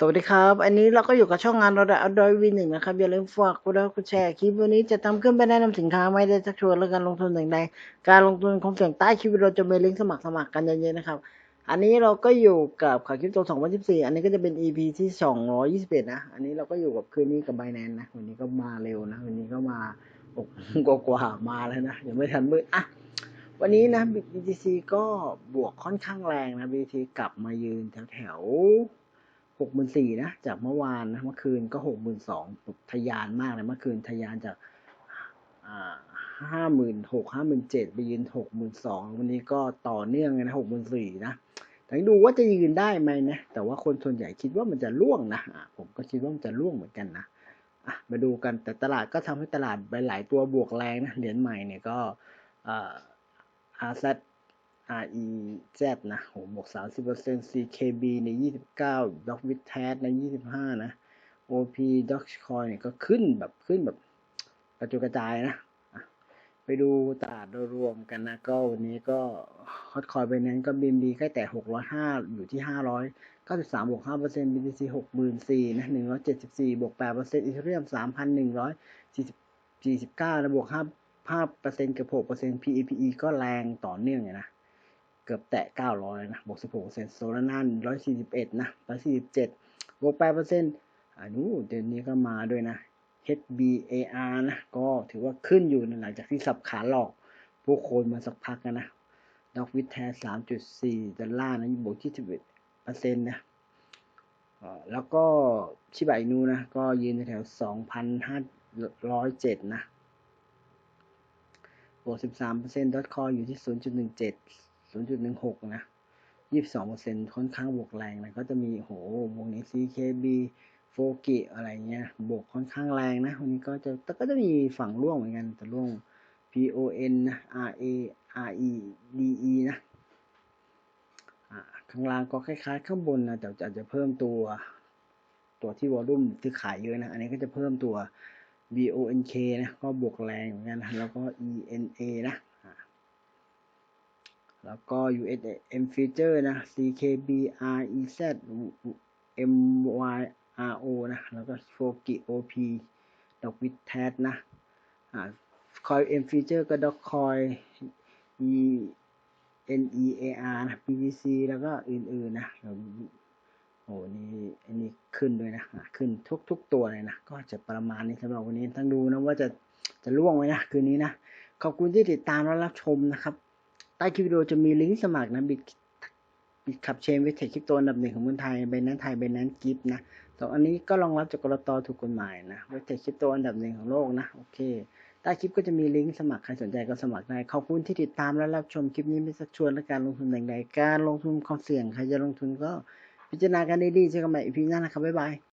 สวัสดีครับ อันนี้เราก็อยู่กับช่องงานเราได้อัดอยวีหนึ่งนะครับ อย่าลืมฝากกดไลค์กดแชร์คลิปวันนี้จะทำขึ้นไปแนะนำสินค้าไม่ได้ชักชวนเรื่องการลงทุนอย่างใดการลงทุนของเสียงใต้คลิปวิดีโอจะมีลิงก์สมัครสมัครกันเยอะๆนะครับ อันนี้เราก็อยู่กับข่าวคลิปตัว2024 อันนี้ก็จะเป็น EP ที่221นะ อันนี้เราก็อยู่กับคืนนี้กับไบแนนนะ วันนี้ก็มาเร็วนะ วันนี้ก็มาอกกกว่ามาแล้วนะยังไม่ทันมืดอะวันนี้นะ BTC ก็บวกค่อนข้างแรงนะ BTC กลับมายืนแถวๆ หกหมื่นสี่นะจากเมื่อวานนะเมื่อคืนก็หกหมื่นสองทะยานมากเลยเมื่อคืนทะยานจากห้าหมื่นหกห้าหมื่นเจ็ดไปยืนหกหมื่นสองวันนี้ก็ต่อเนื่องเลยนะหกหมื่นสี่นะแต่ดูว่าจะยืนได้ไหมนะแต่ว่าคนส่วนใหญ่คิดว่ามันจะล่วงนะผมก็คิดว่ามันจะล่วงเหมือนกันนะมาดูกันแต่ตลาดก็ทำให้ตลาดไปหลายตัวบวกแรงนะเหรียญใหม่เนี่ยก็อ่า RZ REZ นะโหบวกสามสิบเปอร์เซ็นต์ CKB ในยี่สิบเก้า d o c w i t a t ในยี่สิบห้านะ OP Dogecoin เนี่ยก็ขึ้นแบบขึ้นแบบกระจุกระจายนะ ไปดูตลาดโดยรวมกันนะ ก็วันนี้ก็ฮอตคอยไปนั้นก็บินดีใกล้แต่หกร้อยห้าอยู่ที่ห้าร้อยเก้าสิบสามบวกห้าเปอร์เซ็นต์ BTC หกหมื่นสี่นะหนึ่งร้อยเจ็ดสิบสี่บวกแปดเปอร์เซ็นต์อีเทเรียมสามพันหนึ่งร้อยสี่สิบเก้านะบวกห้าห้าเปอร์เซ็นต์กับหกเปอร์เซ็นต์ PEPE ก็แรงต่อเนื่องเลยนะ เกือบแตะ 900 นะบวก 16เปอร์เซ็นต์โซลาร่า141 นะ 147 บวก8เปอร์เซ็นต์อันนู้เดือนนี้ก็มาด้วยนะ HBAR นะ ก็ถือว่าขึ้นอยู่นะหลังจากที่สับขาหลอกผู้คนมาสักพักนะดอกวิทแทน3.4 ดอลลาร์นะบวก 21เปอร์เซ็นต์นะแล้วก็ชิบะอินูนะ ก็ยืนในแถว 2,507 นะ บวก 13เปอร์เซ็นต์ดอทคอยอยู่ที่ 0.17 0.16 นะ 22เปอร์เซ็นต์ค่อนข้างบวกแรงนะ ก็จะมีโหวงนี้ CKB โฟกิอะไรเงี้ย บวกค่อนข้างแรงนะ วันนี้ก็จะแต่ก็จะมีฝั่งร่วงเหมือนกัน แต่ร่วง PON นะ RA RE DE นะอ่าข้างล่างก็คล้ายๆ ข้างบนนะ แต่อาจจะเพิ่มตัวตัวที่วอลุ่มที่ขายเยอะนะ อันนี้ก็จะเพิ่มตัว BONK นะ ก็บวกแรงเหมือนกันนะแล้วก็ ENA นะ แล้วก็ USM Future นะ CKB REZ MYRO นะ แล้วก็ Foki OP ดอกวิทแทสนะอ่า Coin M Future ก็ดอกคอย E NEAR นะ PVC แล้วก็อื่นๆนะโอ้นี่อันนี้ขึ้นด้วยนะขึ้นทุก ๆ ตัวเลยนะ ก็จะประมาณนี้สำหรับวันนี้ต้องดูนะว่าจะจะล่วงไหมนะ คืนนี้นะ ขอบคุณที่ติดตามและรับชมนะครับ ใต้คลิปวิดีโอจะมีลิงก์สมัครนะบิดบิดขับเชนเวิเทคคริปโตอันดับหนึ่งของเมืองไทยเบนนั้นไทยเบนนั้นกิฟนะสองอันนี้ก็รองรับจากกรตถูกกฎหมายนะเวิเทคคริปโตอันดับหนึ่งของโลกนะโอเคใต้คลิปก็จะมีลิงก์สมัครใครสนใจก็สมัครได้ขอบคุณที่ติดตามและรับชมคลิปนี้ไม่สักชวนและการลงทุนใดๆการลงทุนความเสี่ยงใครจะลงทุนก็พิจารณากันดีๆเจอกันใหม่อีพีหน้านะครับบ๊ายบาย